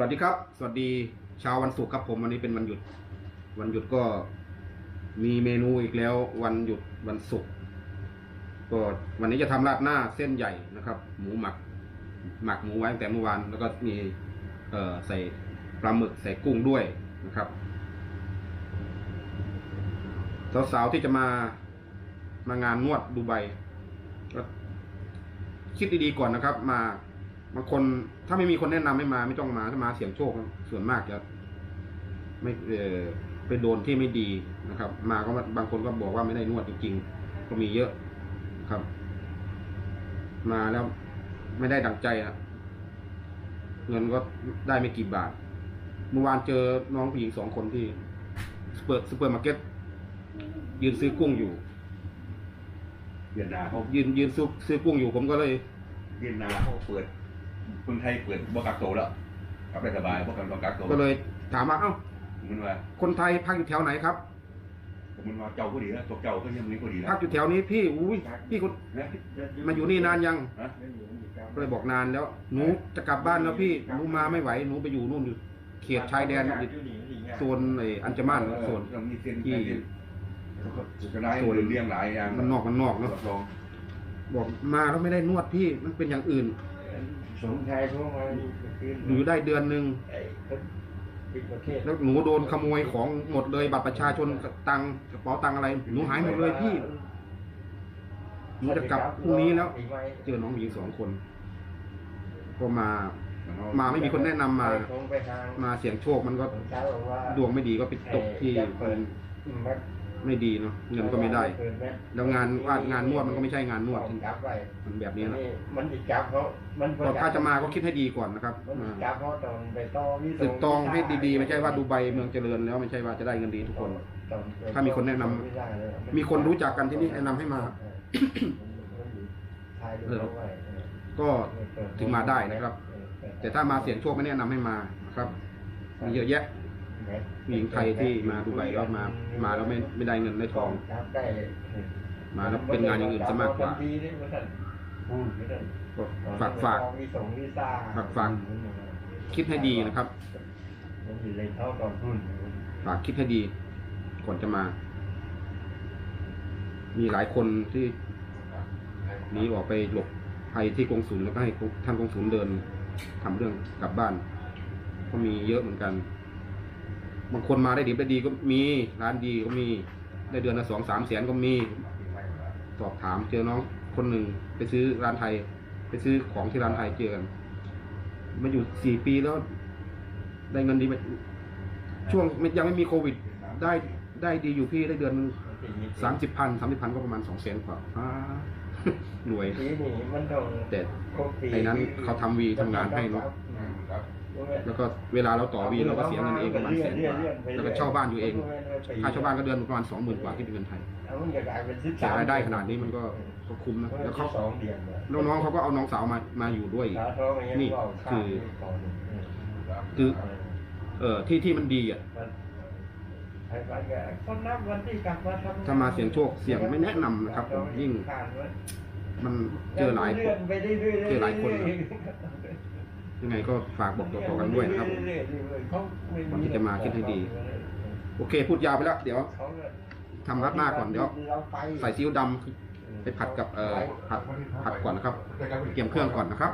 วัสดีครับ สวัสดีเช้าวันศุกร์ครับผมวันนี้เป็นวันหยุด วันหยุดก็มีเมนูอีกแล้ว วันหยุดวันศุกร์ก็วันนี้จะทำราดหน้าเส้นใหญ่นะครับ หมูหมัก หมักหมูไว้ตั้งแต่เมื่อวานแล้วก็มีเอ่อใส่ปลาหมึกใส่กุ้งด้วยนะครับสาวๆที่จะมามางานนวดดูไบก็คิดดีๆก่อนนะครับ มา บางคนถ้าไม่มีคนแนะนำไม่มาไม่ต้องมาถ้ามาเสี่ยงโชคครับส่วนมากจะไม่เออไปโดนที่ไม่ดีนะครับ มาก็บางคนก็บอกว่าไม่ได้นวดจริงๆ ก็มีเยอะครับ มาแล้วไม่ได้ดังใจอะเงินก็ได้ไม่กี่บาท เมื่อวานเจอน้องผู้หญิงสองคนที่สเปอร์สเปอร์มาร์เก็ตยืนซื้อกุ้งอยู่เวียดนามเขายืนยืนซื้อซื้อกุ้งอยู่ผมก็เลยเวียดนามเขาเปิด คนไทยเปิดบ่กักโตวแล้วกลับได้สบายบ่กักบ่กักโตวก็เลยถามว่าเอ้ามันว่าคนไทยพักอยู่แถวไหนครับมันว่าเจ้าก็ดีนะตัวเจ้าก็ยังนี้ก็ดีนะพักอยู่แถวนี้พี่อุ้ยพี่คนนะมาอยู่นี่นานยังฮะก็เลยบอกนานแล้วหนูจะกลับบ้านแล้วพี่หนูมาไม่ไหวหนูไปอยู่นู่นอยู่เขตชายแดนอยู่โซนไอ้อันจามันโซนเรามีเส้นที่ที่จะได้เลี้ยงหลายอย่างมันนอกมันนอกเนอะลองบอกมาแล้วไม่ได้นวดพี่มันเป็นอย่างอื่น สมชายพวกมันหนูอยู่ได้เดือนหนึ่งไอ้คนปิดประเทศแล้วหนูโดนขโมยของหมดเลยบัตรประชาชนตังค์กระเป๋าตังค์อะไรหนูหายหมดเลยพี่หนูจะกลับพรุ่งนี้แล้ว เจอน้องผู้หญิงสองคน ก็มา มาไม่มีคนแนะนำมา มาเสี่ยงโชคมันก็ดวงไม่ดีก็ไปตกที่ มัน ไม่ดีเนาะเงินก็ไม่ได้แล้วงานวาดงานนวดมันก็ไม่ใช่งานนวดจับไว้มันแบบนี้นะมันจะจับเขามันก็ถ้าจะมาก็คิดให้ดีก่อนนะครับมันมาจับเขาตอนไปต่อวิตึกตองให้ดีๆไม่ใช่ว่าดูใบเมืองเจริญแล้วไม่ใช่ว่าจะได้เงินดีทุกคน ถ้ามีคนแนะนำมีคนรู้จักกันที่นี่แนะนำให้มาเออก็ถึงมาได้นะครับ แต่ถ้ามาเสี่ยงโชคไม่แนะนำให้มานะครับมีเยอะแยะ ผู้หญิงไทยที่มาดูใบแล้วมามาแล้วไม่ไม่ได้เงินได้ทองจับได้มาแล้วเป็นงานอย่างอื่นซะมากกว่าก็ฝากฝากมีส่งวีซ่าฝากฝากคิดให้ดีนะครับมันอยู่ในเท่าตอนหุ้นฝากคิดให้ดีก่อนจะมา มีหลายคนที่หนีออกไปหลบภัยที่กองศูนย์แล้วก็ให้ท่านกองศูนย์เดินทำเรื่องกลับบ้าน ก็มีเยอะเหมือนกัน บางคนมาได้ดีได้ดีก็มีร้านดีก็มีได้เดือนละสองสามแสนก็มี สอบถามเจอน้องคนหนึ่งไปซื้อร้านไทย ไปซื้อของที่ร้านไทยเจอกันมาอยู่สี่ปีแล้ว ได้เงินดีไปช่วงยังไม่มีโควิด ได้ได้ดีอยู่พี่ได้เดือนสามสิบพันสามสิบพันก็ประมาณสองแสนกว่าอ่ารวยปีนี้มันต้องแต่ครบปีไอ้นั้นเขาทำวีทำงานให้เนอะ แล้วก็เวลาเราต่อวีเราก็เสียเงินเองประมาณแสนกว่าแล้วก็เช่าบ้านอยู่เองค่าเช่าบ้านก็เดือนประมาณสองหมื่นกว่าที่เป็นเงินไทยแล้วมันจะกลายเป็นสิบแต่รายได้ขนาดนี้มันก็ก็คุ้มนะแล้วเขาสองเดือนเลยน้องๆเขาก็เอาน้องสาวมามาอยู่ด้วยอีกขาท้องอย่างนี่เงี้ยคือว่าคือ เออที่ที่มันดีอะไปไปแกคนนับวันที่กลับมาทำถ้ามาเสี่ยงโชคเสี่ยงไม่แนะนำนะครับผมยิ่งผ่านไว้มันเจอหลายคเลื่อนนไปเรื่อยๆเจอหลายคนนะเรื่อ ยังไงก็ฝากบอกต่อๆกันด้วยนะครับผมก่อนที่จะมาคิดให้ดี โอเค พูดยาวไปแล้ว เดี๋ยวทำรัดหน้าก่อนเดี๋ยวใส่ซีอิ๊วดำไปผัดกับเอ่อผัดผัดก่อนนะครับเตรียมเครื่องก่อนนะครับ